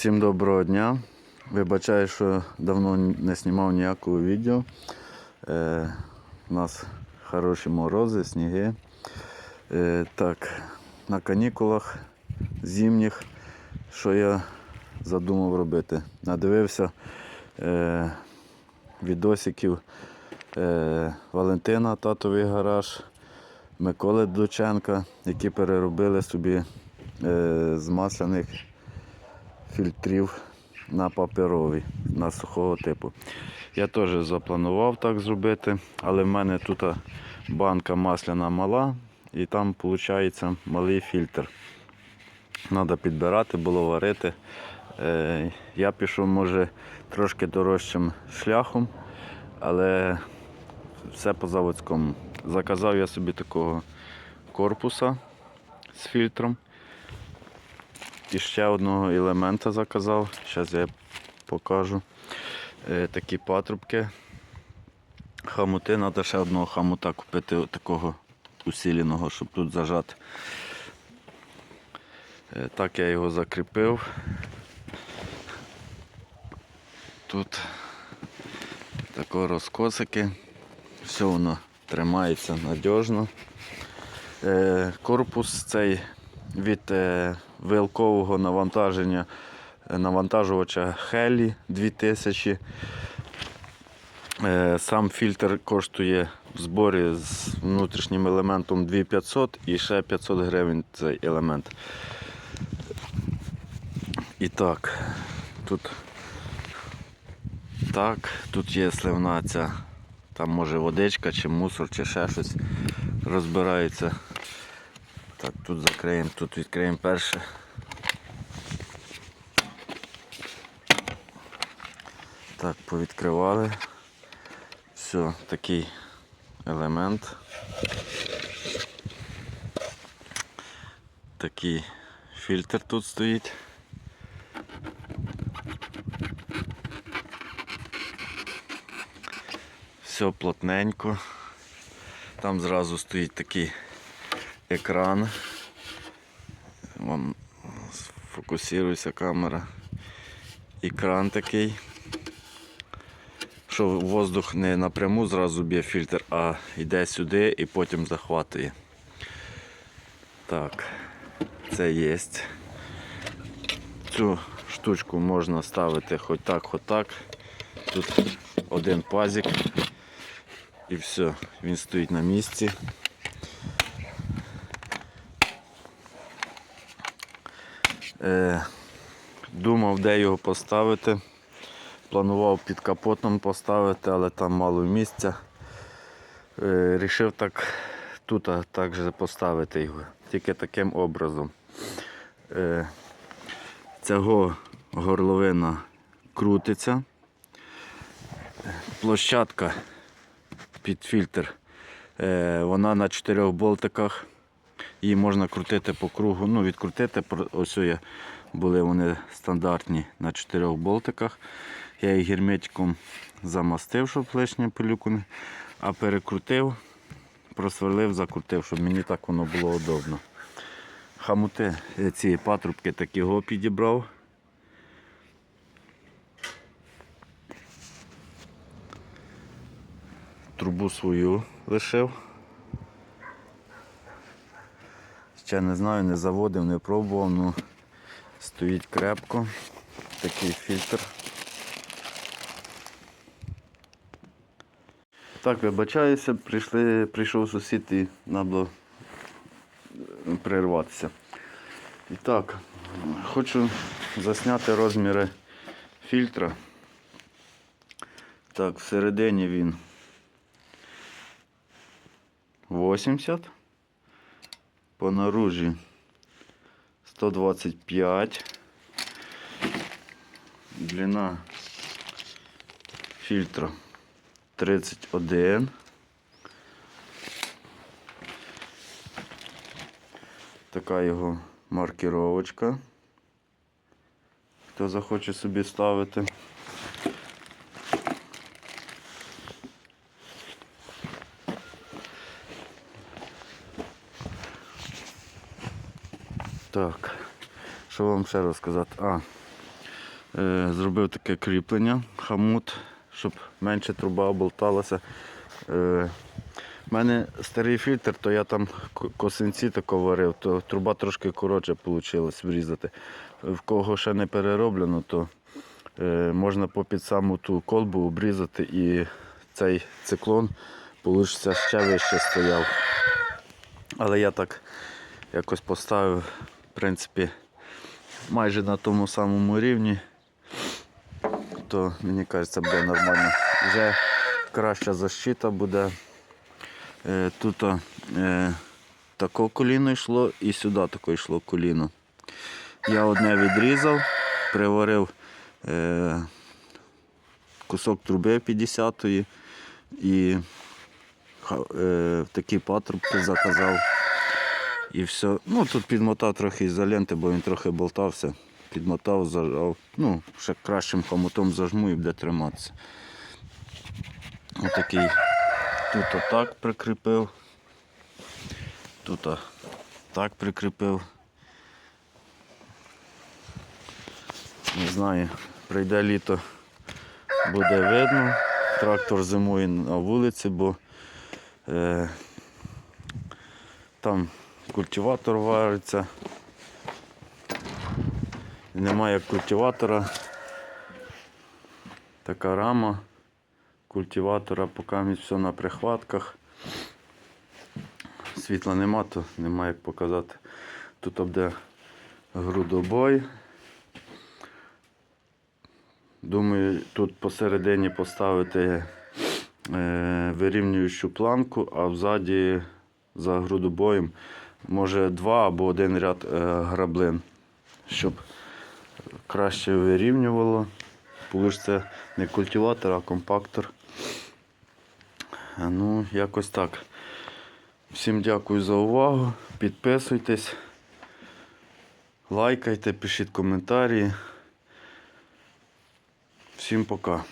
Всім доброго дня. Вибачаю, що давно не знімав ніякого відео. Е, у нас хороші морози, сніги. Е, так, на канікулах зимніх, що я задумав робити. Надивився е, відосиків е, Валентина, татовий гараж, Миколи Дученка, які переробили собі е, з масляних фільтрів на паперові, на сухого типу. Я теж запланував так зробити, але в мене тут банка масляна мала і там виходить малий фільтр. Треба підбирати, було варити. Е, Я пішов, може, трошки дорожчим шляхом, але все по заводському. Заказав я собі такого корпуса з фільтром. І ще одного елемента заказав. Зараз я покажу. Е, такі патрубки. Хамути, треба ще одного хамута купити такого усиленого, щоб тут зажати. Е, так я його закріпив. Тут тако розкосики. Все воно тримається надіжно. Е, корпус цей від вилкового навантаження е, навантажувача Хелі 2000. Е, Сам фільтр коштує в зборі з внутрішнім елементом 2500 і ще 500 гривень цей елемент. І так, тут так, тут є сливна ця, там може водичка чи мусор, чи ще щось розбирається. Так, тут закриємо, тут відкриємо перше. Так, повідкривали. Все, такий елемент. Такий фільтр тут стоїть. Все плотненько. Там зразу стоїть такий екран. Вам фокусується камера. Екран такий. Що воздух не напряму зразу б'є фільтр, а йде сюди і потім захватує. Так, це є. Цю штучку можна ставити хоч так, хоч так. Тут один пазик і все, він стоїть на місці. Е, думав, де його поставити. Планував під капотом поставити, але там мало місця. Е, рішив так тут так поставити його, тільки таким образом. Е, цього горловина крутиться. Площадка під фільтр. Е, вона на чотирьох болтиках. Її можна крутити по кругу. Ну, відкрутити, ось є, були вони стандартні на чотирьох болтиках. Я їх герметиком замастив, щоб лишнє пилюку. А перекрутив, просверлив, закрутив, щоб мені так воно було удобно. Хамути, е, ці патрубки такого підібрав. Трубу свою лишив. Ще не знаю, не заводив, не пробував, ну стоїть крепко. Такий фільтр. Так, вибачаюся, прийшли, прийшов сусід і треба було перерватися. І так, хочу засняти розміри фільтра. Так, всередині він 80 по наружі 125. Длина фільтра 31. Така його маркіровочка. Хто захоче собі ставити. Так, що вам ще розказати? А, Е, зробив таке кріплення, хамут, щоб менше труба болталася. Е, у мене старий фільтр, то я там ко- косинці тако варив, то труба трошки коротше вийшло врізати. В кого ще не перероблено, то е, можна попід саму ту колбу обрізати і цей циклон вийде ще вище стояв. Але я так якось поставив, в принципі, майже на тому самому рівні, то мені кажеться, буде нормально. Вже краща защита буде. Е, Тут е, тако коліно йшло і сюди тако йшло коліно. Я одне відрізав, приварив е, кусок труби 50-ї і такі патрубки заказав. І все. Ну тут підмотав трохи ізоленти, бо він трохи болтався. Підмотав, зажав. Ну, ще кращим хомутом зажму і буде триматися. Отакий. Тут отак прикріпив. Тут так прикріпив. Не знаю, прийде літо, буде видно. Трактор зимує на вулиці, бо е, там культиватор вариться. Немає культиватора. Така рама культиватора, поки все на прихватках. Світла нема, то немає як показати. Тут буде грудобой. Думаю, тут посередині поставити е, вирівнюючу планку, а взаді за грудобоєм може два або один ряд е, граблин, щоб краще вирівнювало. Получиться не культиватор, а компактор. Ну, якось так. Всім дякую за увагу. Підписуйтесь, лайкайте, пишіть коментарі. Всім пока.